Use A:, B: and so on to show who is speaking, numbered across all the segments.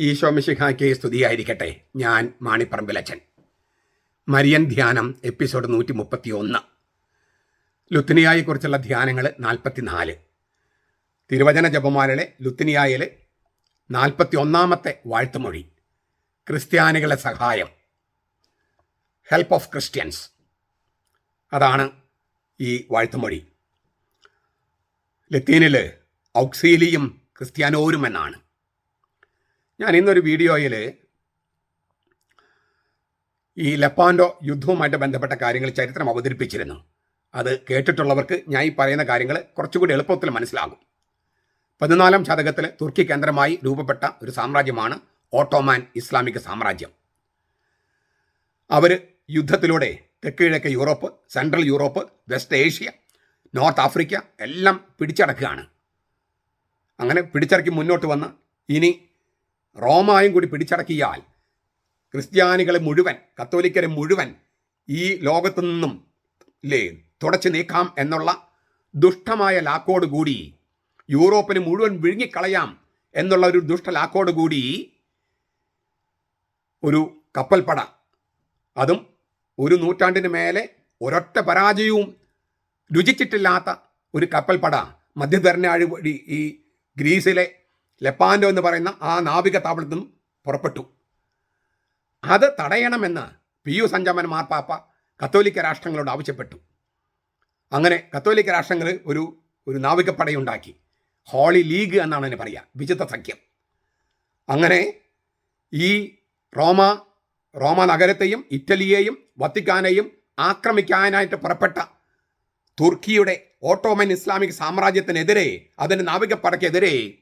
A: ഈശോ മിശിഹായ്ക്ക് സ്തുതിയായിരിക്കട്ടെ. ഞാൻ മാണിപ്പറമ്പിലച്ചൻ മരിയൻ ധ്യാനം എപ്പിസോഡ് നൂറ്റി മുപ്പത്തി ഒന്ന് ലുത്തിനിയായെക്കുറിച്ചുള്ള ധ്യാനങ്ങൾ നാൽപ്പത്തിനാല്. തിരുവചന ജപമാലയിലെ ലുത്തിനിയായിലെ നാൽപ്പത്തി ഒന്നാമത്തെ വാഴ്ത്തുമൊഴി. ക്രിസ്ത്യാനികളെ സഹായം. ഹെൽപ്പ് ഓഫ് ക്രിസ്ത്യൻസ് അതാണ് ഈ വാഴ്ത്തുമൊഴി. ലത്തീനിൽ ഔക്സീലിയും ക്രിസ്ത്യാനോരും എന്നാണ് ഞാൻ ഇന്നൊരു വീഡിയോയിൽ ഈ ലപ്പാൻഡോ യുദ്ധവുമായിട്ട് ബന്ധപ്പെട്ട കാര്യങ്ങൾ ചരിത്രം അവതരിപ്പിച്ചിരുന്നു. അത് കേട്ടിട്ടുള്ളവർക്ക് ഞാൻ ഈ പറയുന്ന കാര്യങ്ങൾ കുറച്ചുകൂടി എളുപ്പത്തിൽ മനസ്സിലാകും. പതിനാലാം ശതകത്തിൽ തുർക്കി കേന്ദ്രമായി രൂപപ്പെട്ട ഒരു സാമ്രാജ്യമാണ് ഓട്ടോമാൻ ഇസ്ലാമിക സാമ്രാജ്യം. അവർ യുദ്ധത്തിലൂടെ തെക്ക് കിഴക്ക് Europe central Europe west Asia north Africa എല്ലാം പിടിച്ചടക്കുകയാണ്. അങ്ങനെ പിടിച്ചടക്കി മുന്നോട്ട് വന്ന് ഇനി റോമായും കൂടി പിടിച്ചടക്കിയാൽ ക്രിസ്ത്യാനികളെ മുഴുവൻ കത്തോലിക്കരെ മുഴുവൻ ഈ ലോകത്തു നിന്നും ഇല്ലേ തുടച്ചു നീക്കാം എന്നുള്ള ദുഷ്ടമായ ലാക്കോട് കൂടി യൂറോപ്പിന് മുഴുവൻ വിഴുങ്ങിക്കളയാം എന്നുള്ള ഒരു ദുഷ്ട ലാക്കോട് കൂടി ഒരു കപ്പൽപ്പട. അതും ഒരു നൂറ്റാണ്ടിന് മേലെ ഒരൊറ്റ പരാജയവും രുചിച്ചിട്ടില്ലാത്ത ഒരു കപ്പൽപ്പട. മധ്യധരനാഴി വഴി ഈ ഗ്രീസിലെ ലെപ്പാൻഡോ എന്ന് പറയുന്ന ആ നാവിക താവളത്തിൽ നിന്നും പുറപ്പെട്ടു. അത് തടയണമെന്ന് പി യു സഞ്ചാമൻ മാർപ്പാപ്പ കത്തോലിക്ക രാഷ്ട്രങ്ങളോട് ആവശ്യപ്പെട്ടു. അങ്ങനെ കത്തോലിക്ക രാഷ്ട്രങ്ങൾ ഒരു ഒരു നാവികപ്പടയുണ്ടാക്കി. ഹോളി ലീഗ് എന്നാണ് അതിന് പറയുക വിചിത്ര സഖ്യം. അങ്ങനെ ഈ റോമ റോമ നഗരത്തെയും ഇറ്റലിയെയും വത്തിക്കാനെയും ആക്രമിക്കാനായിട്ട് പുറപ്പെട്ട തുർക്കിയുടെ ഓട്ടോമൻ ഇസ്ലാമിക് സാമ്രാജ്യത്തിനെതിരെ അതിന്റെ നാവികപ്പടയ്ക്കെതിരെ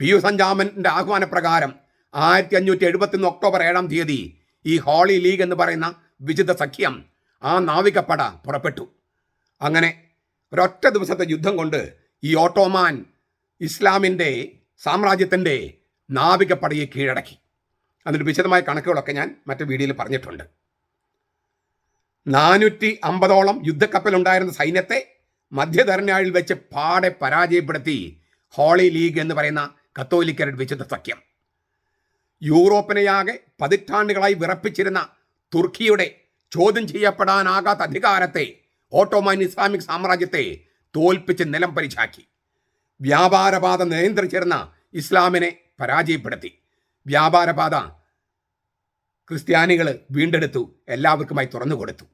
A: പി യു സഞ്ചാമന്റെ ആഹ്വാനപ്രകാരം ആയിരത്തി അഞ്ഞൂറ്റി എഴുപത്തിയൊന്ന് ഒക്ടോബർ ഏഴാം തീയതി ഈ ഹോളി ലീഗ് എന്ന് പറയുന്ന വിചിത സഖ്യം ആ നാവികപ്പട പുറപ്പെട്ടു. അങ്ങനെ ഒരൊറ്റ ദിവസത്തെ യുദ്ധം കൊണ്ട് ഈ ഓട്ടോമാൻ ഇസ്ലാമിന്റെ സാമ്രാജ്യത്തിന്റെ നാവികപ്പടയെ കീഴടക്കി. അതിന്റെ വിശദമായ കണക്കുകളൊക്കെ ഞാൻ മറ്റു വീഡിയോയിൽ പറഞ്ഞിട്ടുണ്ട്. നാനൂറ്റി അമ്പതോളം യുദ്ധക്കപ്പലുണ്ടായിരുന്ന സൈന്യത്തെ മധ്യധരനാഴിൽ വെച്ച് പാടെ പരാജയപ്പെടുത്തി ഹോളി ലീഗ് എന്ന് പറയുന്ന കത്തോലിക്കരുടെ വിശുദ്ധ സഖ്യം. യൂറോപ്പിനെയാകെ പതിറ്റാണ്ടുകളായി വിറപ്പിച്ചിരുന്ന തുർക്കിയുടെ ചോദ്യം ചെയ്യപ്പെടാനാകാത്ത അധികാരത്തെ ഓട്ടോമാൻ ഇസ്ലാമിക് സാമ്രാജ്യത്തെ തോൽപ്പിച്ച് നിലം പരിചാക്കി. വ്യാപാരപാത നിയന്ത്രിച്ചിരുന്ന ഇസ്ലാമിനെ പരാജയപ്പെടുത്തി. വ്യാപാരപാത ക്രിസ്ത്യാനികൾ വീണ്ടെടുത്തു എല്ലാവർക്കുമായി തുറന്നു കൊടുത്തു.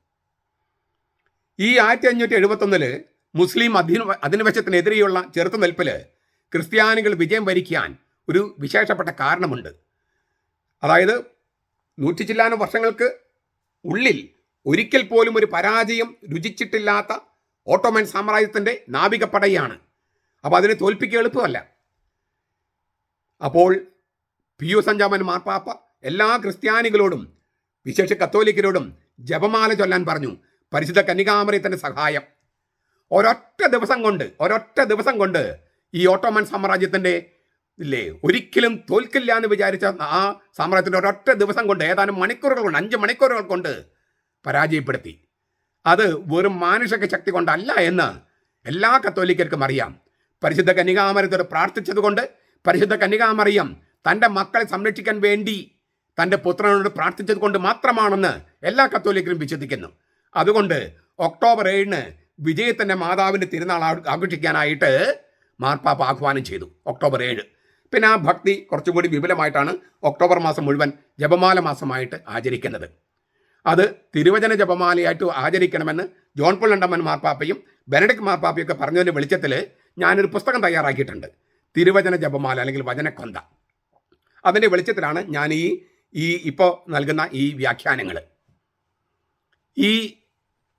A: ഈ ആയിരത്തി അഞ്ഞൂറ്റി എഴുപത്തൊന്നിൽ മുസ്ലിം അധിന അധിനിവേശത്തിനെതിരെയുള്ള ചെറുത്തുനിൽപ്പിൽ ക്രിസ്ത്യാനികൾ വിജയം വരിക്കാൻ ഒരു വിശേഷപ്പെട്ട കാരണമുണ്ട്. അതായത് നൂറ്റി ചില്ലാനം വർഷങ്ങൾക്ക് ഉള്ളിൽ ഒരിക്കൽ പോലും ഒരു പരാജയം രുചിച്ചിട്ടില്ലാത്ത ഓട്ടോമൻ സാമ്രാജ്യത്തിന്റെ നാവികപ്പടയാണ്. അപ്പോൾ അതിനെ തോൽപ്പിക്കുക എളുപ്പമല്ല. അപ്പോൾ പി യു സഞ്ചാമൻ മാർപ്പാപ്പ എല്ലാ ക്രിസ്ത്യാനികളോടും വിശേഷ കത്തോലിക്കരോടും ജപമാല ചൊല്ലാൻ പറഞ്ഞു. പരിശുദ്ധ കന്യകാമറിയത്തിന്റെ സഹായം. ഒരൊറ്റ ദിവസം കൊണ്ട് ഒരൊറ്റ ദിവസം കൊണ്ട് ഈ ഓട്ടോമൻ സാമ്രാജ്യത്തിന്റെ ഇല്ലേ ഒരിക്കലും തോൽക്കില്ല എന്ന് വിചാരിച്ച ആ സാമ്രാജ്യത്തിന്റെ ഒരൊറ്റ ദിവസം കൊണ്ട് ഏതാനും മണിക്കൂറുകൾ കൊണ്ട് അഞ്ച് മണിക്കൂറുകൾ കൊണ്ട് പരാജയപ്പെടുത്തി. അത് വെറും മാനുഷിക ശക്തി കൊണ്ടല്ല എന്ന് എല്ലാ കത്തോലിക്കർക്കും അറിയാം. പരിശുദ്ധ കന്യകാമരത്തോട് പ്രാർത്ഥിച്ചതുകൊണ്ട് പരിശുദ്ധ കന്യകാമറിയം തന്റെ മക്കളെ സംരക്ഷിക്കാൻ വേണ്ടി തന്റെ പുത്രനോട് പ്രാർത്ഥിച്ചത് കൊണ്ട് മാത്രമാണെന്ന് എല്ലാ കത്തോലിക്കരും വിശ്വസിക്കുന്നു. അതുകൊണ്ട് ഒക്ടോബർ ഏഴിന് വിജയത്തിന്റെ മാതാവിന്റെ തിരുനാൾ ആഘോഷിക്കാനായിട്ട് മാർപ്പാപ്പ ആഹ്വാനം ചെയ്തു ഒക്ടോബർ ഏഴ്. പിന്നെ ആ ഭക്തി കുറച്ചുകൂടി വിപുലമായിട്ടാണ് ഒക്ടോബർ മാസം മുഴുവൻ ജപമാല മാസമായിട്ട് ആചരിക്കുന്നത്. അത് തിരുവചന ജപമാലയായിട്ട് ആചരിക്കണമെന്ന് ജോൺ പോൾ മാർപ്പാപ്പയും ബെനഡിക് മാർപ്പാപ്പയൊക്കെ പറഞ്ഞതിന്റെ വെളിച്ചത്തിൽ ഞാനൊരു പുസ്തകം തയ്യാറാക്കിയിട്ടുണ്ട്. തിരുവചന ജപമാല അല്ലെങ്കിൽ വചനക്കൊന്ത. അതിന്റെ വെളിച്ചത്തിലാണ് ഞാൻ ഈ ഈ ഇപ്പോൾ നൽകുന്ന ഈ വ്യാഖ്യാനങ്ങൾ ഈ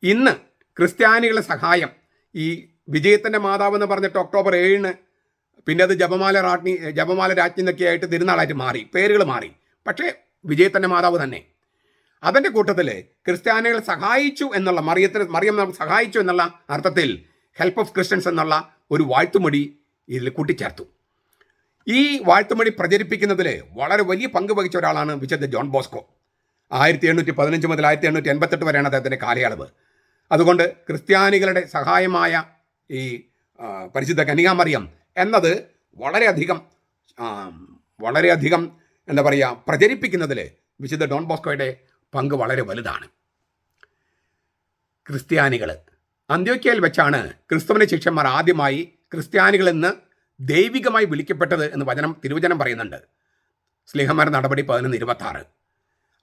A: ഇന്ന് ക്രിസ്ത്യാനികളുടെ സഹായം ഈ വിജയത്തിന്റെ മാതാവ് എന്ന് പറഞ്ഞിട്ട് ഒക്ടോബർ ഏഴിന് പിന്നെ അത് ജപമാല രാജ്ഞി ജപമാല രാജ്ഞി എന്നൊക്കെ ആയിട്ട് തിരുനാളായിട്ട് മാറി പേരുകൾ മാറി. പക്ഷേ വിജയത്തിന്റെ മാതാവ് തന്നെ. അതിന്റെ കൂട്ടത്തിൽ ക്രിസ്ത്യാനികൾ സഹായിച്ചു എന്നുള്ള മറിയത്തിന് മറിയം സഹായിച്ചു എന്നുള്ള അർത്ഥത്തിൽ ഹെൽപ്പ് ഓഫ് ക്രിസ്ത്യൻസ് എന്നുള്ള ഒരു വാഴ്ത്തുമൊഴി ഇതിൽ കൂട്ടിച്ചേർത്തു. ഈ വാഴ്ത്തുമൊഴി പ്രചരിപ്പിക്കുന്നതിൽ വളരെ വലിയ പങ്ക് വഹിച്ച ഒരാളാണ് വിശുദ്ധ ജോൺ ബോസ്കോ. ആയിരത്തി എണ്ണൂറ്റി പതിനഞ്ച് മുതൽ ആയിരത്തി എണ്ണൂറ്റി എൺപത്തെട്ട് വരെയാണ് അദ്ദേഹത്തിന്റെ കാലയളവ്. അതുകൊണ്ട് ക്രിസ്ത്യാനികളുടെ സഹായമായ ഈ പരിശുദ്ധ കന്യകാമറിയം എന്നത് വളരെയധികം വളരെയധികം എന്താ പറയുക പ്രചരിപ്പിക്കുന്നതിൽ വിശുദ്ധ ഡോൺ ബോസ്കോയുടെ പങ്ക് വളരെ വലുതാണ്. ക്രിസ്ത്യാനികൾ അന്ത്യോക്കിയയിൽ വെച്ചാണ് ക്രിസ്തുവിന് ശിഷ്യന്മാർ ആദ്യമായി ക്രിസ്ത്യാനികൾ എന്ന് ദൈവികമായി വിളിക്കപ്പെട്ടത് എന്ന് വചനം തിരുവചനം പറയുന്നുണ്ട്. സ്നേഹമാരുടെ നടപടി പതിനൊന്ന് ഇരുപത്താറ്.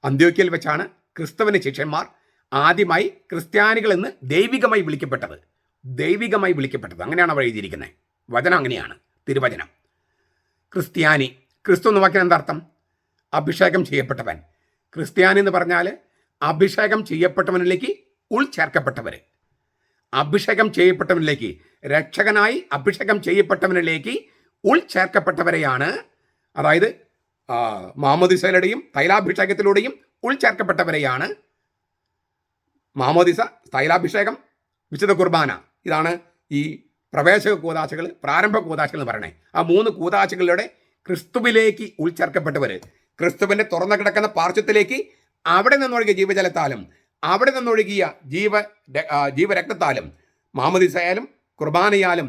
A: അന്ത്യോക്കിയയിൽ വെച്ചാണ് ക്രിസ്തുവിന് ശിഷ്യന്മാർ ആദ്യമായി ക്രിസ്ത്യാനികൾ എന്ന് ദൈവികമായി വിളിക്കപ്പെട്ടത്. ദൈവികമായി വിളിക്കപ്പെട്ടത്. അങ്ങനെയാണ് അവർ എഴുതിയിരിക്കുന്നത് വചനം അങ്ങനെയാണ്. തിരുവചനം. ക്രിസ്ത്യാനി. ക്രിസ്തു എന്ന വാക്കിന് എന്താ അർത്ഥം അഭിഷേകം ചെയ്യപ്പെട്ടവൻ. ക്രിസ്ത്യാനി എന്ന് പറഞ്ഞാൽ അഭിഷേകം ചെയ്യപ്പെട്ടവനിലേക്ക് ഉൾച്ചേർക്കപ്പെട്ടവർ അഭിഷേകം ചെയ്യപ്പെട്ടവനിലേക്ക് രക്ഷകനായി അഭിഷേകം ചെയ്യപ്പെട്ടവനിലേക്ക് ഉൾച്ചേർക്കപ്പെട്ടവരെയാണ് അതായത് മാമോദിസയിലൂടെയും തൈലാഭിഷേകത്തിലൂടെയും ഉൾച്ചേർക്കപ്പെട്ടവരെയാണ് മാമോദിസ തൈലാഭിഷേകം വിശുദ്ധ കുർബാന. ഇതാണ് ഈ പ്രവേശക കൂതാശകൾ പ്രാരംഭ കൂതാശകൾ എന്ന് പറയണേ ആ മൂന്ന് കൂതാശകളിലൂടെ ക്രിസ്തുവിലേക്ക് ഉൾച്ചേർക്കപ്പെട്ടവർ ക്രിസ്തുവിന്റെ തുറന്നു കിടക്കുന്ന പാർശ്വത്തിലേക്ക് അവിടെ നിന്നൊഴുകിയ ജീവജലത്താലും അവിടെ നിന്നൊഴുകിയ ജീവ ജീവരക്തത്താലും മാമദിസയാലും കുർബാനയാലും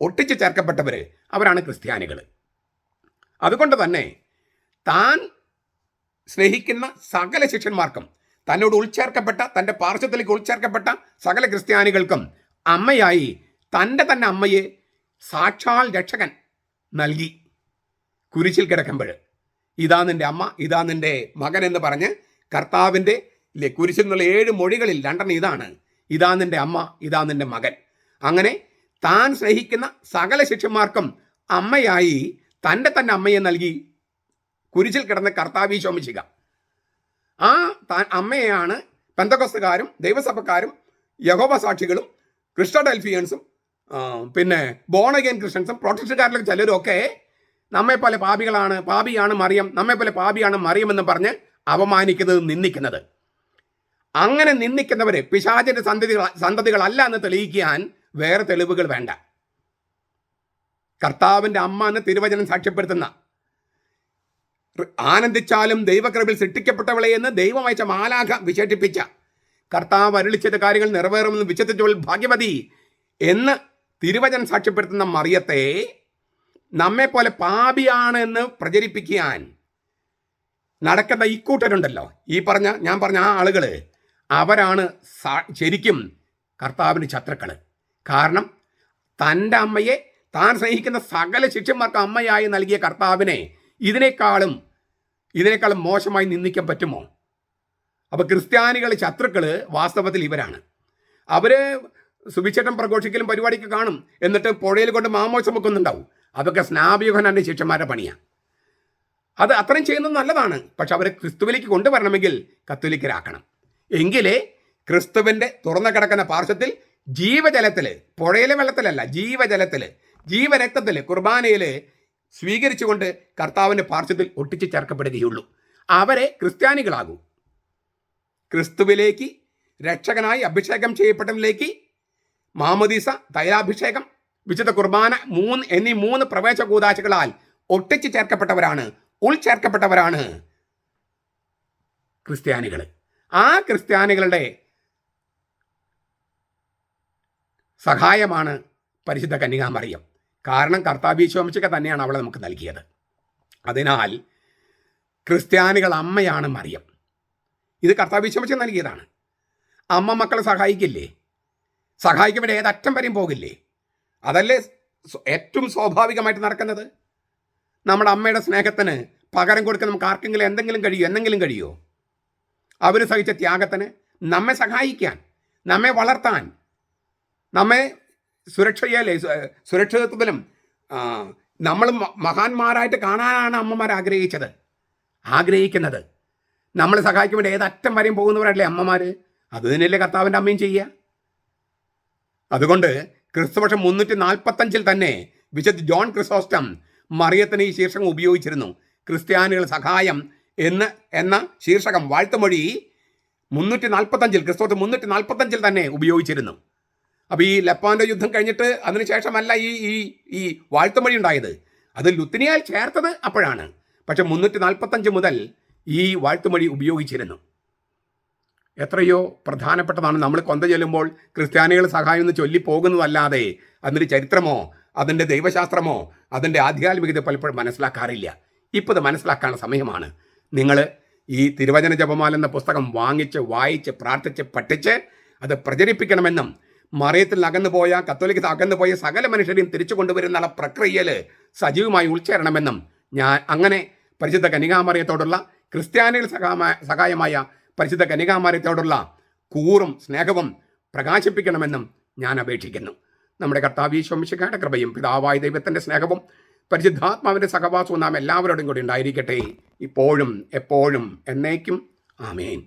A: ഒട്ടിച്ചു ചേർക്കപ്പെട്ടവർ അവരാണ് ക്രിസ്ത്യാനികൾ അതുകൊണ്ട് തന്നെ താൻ സ്നേഹിക്കുന്ന സകല ശിഷ്യന്മാർക്കും തന്നോട് ഉൾച്ചേർക്കപ്പെട്ട തന്റെ പാർശ്വത്തിലേക്ക് ഉൾച്ചേർക്കപ്പെട്ട സകല ക്രിസ്ത്യാനികൾക്കും അമ്മയായി തന്റെ തന്നെ അമ്മയെ സാക്ഷാൽ രക്ഷകൻ നൽകി. കുരിശിൽ കിടക്കുമ്പോൾ ഇതാ നിന്റെ അമ്മ ഇതാ നിന്റെ മകൻ എന്ന് പറഞ്ഞ് കർത്താവിന്റെ ഇല്ലേ കുരിശിൽ നിന്നുള്ള ഏഴ് മൊഴികളിൽ രണ്ടെണ്ണം ഇതാണ്. ഇതാ നിന്റെ അമ്മ ഇതാ നിന്റെ മകൻ. അങ്ങനെ താൻ സ്നേഹിക്കുന്ന സകല ശിഷ്യന്മാർക്കും അമ്മയായി തന്റെ തന്നെ അമ്മയെ നൽകി കുരിശിൽ കിടന്ന് കർത്താവി ശോമിച്ചിക ആ താൻ അമ്മയെയാണ് പെന്തകോസ്തുകാരും ദൈവസഭക്കാരും യഹോബ സാക്ഷികളും ക്രിസ്റ്റഡൽഫിയൻസും പിന്നെ ബോണഗേൻ ക്രിസ്ത്യൻസും പ്രൊട്ടസ്റ്റന്റുകാരിലും ചിലരൊക്കെ നമ്മെ നമ്മെപ്പോലെ പാപികളാണ് പാപിയാണ് മറിയം നമ്മെപ്പോലെ പാപിയാണ് മറിയം എന്ന് പറഞ്ഞ് അപമാനിക്കുന്നത് നിന്ദിക്കുന്നത്. അങ്ങനെ നിന്ദിക്കുന്നവരെ പിശാചിന്റെ സന്തതികൾ സന്തതികളല്ല എന്ന് തെളിയിക്കാൻ വേറെ തെളിവുകൾ വേണ്ട. കർത്താവിന്റെ അമ്മ എന്ന് തിരുവചനം സാക്ഷ്യപ്പെടുത്തുന്ന ആനന്ദിച്ചാലും ദൈവകൃപിൽ സൃഷ്ടിക്കപ്പെട്ടവളെ എന്ന് ദൈവം മാലാഖ വിശേഷിപ്പിച്ച കർത്താവ് അരുളിച്ചത് കാര്യങ്ങൾ നിറവേറുമെന്ന് വിശ്വസിച്ചവൾ ഭാഗ്യവതി എന്ന് തിരുവചൻ സാക്ഷ്യപ്പെടുത്തുന്ന മറിയത്തെ നമ്മെപ്പോലെ പാപിയാണ് എന്ന് പ്രചരിപ്പിക്കാൻ നടക്കുന്ന ഇക്കൂട്ടരുണ്ടല്ലോ ഈ പറഞ്ഞ ഞാൻ പറഞ്ഞ ആ ആളുകൾ അവരാണ് ശരിക്കും കർത്താവിന് ശത്രുക്കൾ കാരണം തന്റെ അമ്മയെ താൻ സ്നേഹിക്കുന്ന സകല ശിഷ്യന്മാർക്ക് അമ്മയായി നൽകിയ കർത്താവിനെ ഇതിനേക്കാളും ഇതിനേക്കാളും മോശമായി നിന്ദിക്കാൻ പറ്റുമോ? അപ്പോൾ ക്രിസ്ത്യാനികൾ ശത്രുക്കൾ വാസ്തവത്തിൽ ഇവരാണ്. അവർ സുവിശേഷം പ്രഘോഷിക്കലും പരിപാടിക്ക് കാണും. എന്നിട്ട് പുഴയിൽ കൊണ്ട് മാമോശം വെക്കുന്നുണ്ടാവും അതൊക്കെ സ്നാപയുഹനാന്റെ ശിഷ്യന്മാരുടെ പണിയാണ് അത് അത്രയും ചെയ്യുന്നത് നല്ലതാണ്. പക്ഷെ അവരെ ക്രിസ്തുവിലേക്ക് കൊണ്ടുവരണമെങ്കിൽ കത്തോലിക്കരാക്കണം. എങ്കിലേ ക്രിസ്തുവിന്റെ തുറന്നു കിടക്കുന്ന പാർശ്വത്തിൽ ജീവജലത്തിൽ പുഴയിലെ വെള്ളത്തിലല്ല ജീവജലത്തിൽ ജീവരക്തത്തിൽ കുർബാനയിൽ സ്വീകരിച്ചുകൊണ്ട് കർത്താവിന്റെ പാർശ്വത്തിൽ ഒട്ടിച്ച് ചേർക്കപ്പെടുകയുള്ളൂ. അവരെ ക്രിസ്ത്യാനികളാകൂ. ക്രിസ്തുവിലേക്ക് രക്ഷകനായി അഭിഷേകം ചെയ്യപ്പെട്ടതിലേക്ക് മാമദീസ തൈലാഭിഷേകം വിശുദ്ധ കുർബാന മൂന്ന് എന്നീ മൂന്ന് പ്രവേശ കൂതാശകളാൽ ഒട്ടിച്ചു ചേർക്കപ്പെട്ടവരാണ് ഉൾചേർക്കപ്പെട്ടവരാണ് ക്രിസ്ത്യാനികൾ. ആ ക്രിസ്ത്യാനികളുടെ സഹായമാണ് പരിശുദ്ധ കന്യകാമറിയം. കാരണം കർത്താബീശോമിച്ചൊക്കെ തന്നെയാണ് അവളെ നമുക്ക് നൽകിയത്. അതിനാൽ ക്രിസ്ത്യാനികൾ അമ്മയാണ് മറിയം. ഇത് കർത്താബീശോമിച്ച നൽകിയതാണ്. അമ്മ മക്കളെ സഹായിക്കില്ലേ? സഹായിക്കുമ്പോൾ ഏതറ്റം വരെയും പോകില്ലേ? അതല്ലേ ഏറ്റവും സ്വാഭാവികമായിട്ട് നടക്കുന്നത്? നമ്മുടെ അമ്മയുടെ സ്നേഹത്തിന് പകരം കൊടുക്കാൻ നമുക്ക് ആർക്കെങ്കിലും എന്തെങ്കിലും കഴിയോ? എന്തെങ്കിലും കഴിയോ? അവർ സഹിച്ച ത്യാഗത്തിന് നമ്മെ സഹായിക്കാൻ നമ്മെ വളർത്താൻ നമ്മെ സുരക്ഷയല്ലേ സുരക്ഷിതത്വത്തിലും നമ്മൾ മഹാന്മാരായിട്ട് കാണാനാണ് അമ്മമാർ ആഗ്രഹിച്ചത് ആഗ്രഹിക്കുന്നത്. നമ്മൾ സഹായിക്കാൻ വേണ്ടി ഏതറ്റം വരെയും പോകുന്നവരല്ലേ അമ്മമാര്? അത് തന്നെയല്ലേ കർത്താവിന്റെ അമ്മയും ചെയ്യുക അതുകൊണ്ട് ക്രിസ്തുവർഷം മുന്നൂറ്റി നാൽപ്പത്തഞ്ചിൽ തന്നെ വിശുദ്ധ ജോൺ ക്രിസോസ്റ്റം മറിയത്തിന് ഈ ശീർഷകം ഉപയോഗിച്ചിരുന്നു. ക്രിസ്ത്യാനികൾ സഹായം എന്ന് എന്ന ശീർഷകം വാഴ്ത്തുമൊഴി മുന്നൂറ്റി നാൽപ്പത്തഞ്ചിൽ ക്രിസ്തോസ് മുന്നൂറ്റി നാൽപ്പത്തഞ്ചിൽ തന്നെ ഉപയോഗിച്ചിരുന്നു. അപ്പോൾ ഈ ലപ്പാന്റെ യുദ്ധം കഴിഞ്ഞിട്ട് അതിനുശേഷമല്ല ഈ ഈ ഈ വാഴ്ത്തുമൊഴി ഉണ്ടായത്. അത് ലുത്തിനിയാൽ ചേർത്തത് അപ്പോഴാണ്. പക്ഷെ മുന്നൂറ്റി നാൽപ്പത്തഞ്ച് മുതൽ ഈ വാഴ്ത്തുമൊഴി ഉപയോഗിച്ചിരുന്നു. എത്രയോ പ്രധാനപ്പെട്ടതാണ്. നമ്മൾ കൊന്ത ചൊല്ലുമ്പോൾ ക്രിസ്ത്യാനികൾ സഹായം എന്ന് ചൊല്ലിപ്പോകുന്നതല്ലാതെ അതിന്റെ ചരിത്രമോ അതിന്റെ ദൈവശാസ്ത്രമോ അതിന്റെ ആധ്യാത്മികത പലപ്പോഴും മനസ്സിലാക്കാറില്ല. ഇപ്പോൾ ഇത് മനസ്സിലാക്കാനുള്ള സമയമാണ്. നിങ്ങൾ ഈ തിരുവചന ജപമാല എന്ന പുസ്തകം വാങ്ങിച്ച് വായിച്ച് പ്രാർത്ഥിച്ച് പഠിച്ച് അത് പ്രചരിപ്പിക്കണമെന്നും മറിയത്തിൽ അകന്നു പോയ കത്തോലിക്കത്ത് അകന്നു പോയ സകല മനുഷ്യരെയും തിരിച്ചു കൊണ്ടുവരുന്ന പ്രക്രിയയിൽ സജീവമായി ഉൾച്ചേരണമെന്നും ഞാൻ അങ്ങനെ പരിചിത കനികാമറിയത്തോടുള്ള ക്രിസ്ത്യാനികൾ സഹായ സഹായമായ പരിശുദ്ധ കനികാമാരത്തോടുള്ള കൂറും സ്നേഹവും പ്രകാശിപ്പിക്കണമെന്നും ഞാൻ അപേക്ഷിക്കുന്നു. നമ്മുടെ കർത്താവീശ്വംശിക്കാരുടെ കൃപയും പിതാവായ ദൈവത്തിന്റെ സ്നേഹവും പരിശുദ്ധാത്മാവിന്റെ സഹവാസവും നാം എല്ലാവരോടും കൂടി ഉണ്ടായിരിക്കട്ടെ. ഇപ്പോഴും എപ്പോഴും എന്നേക്കും. ആമേൻ.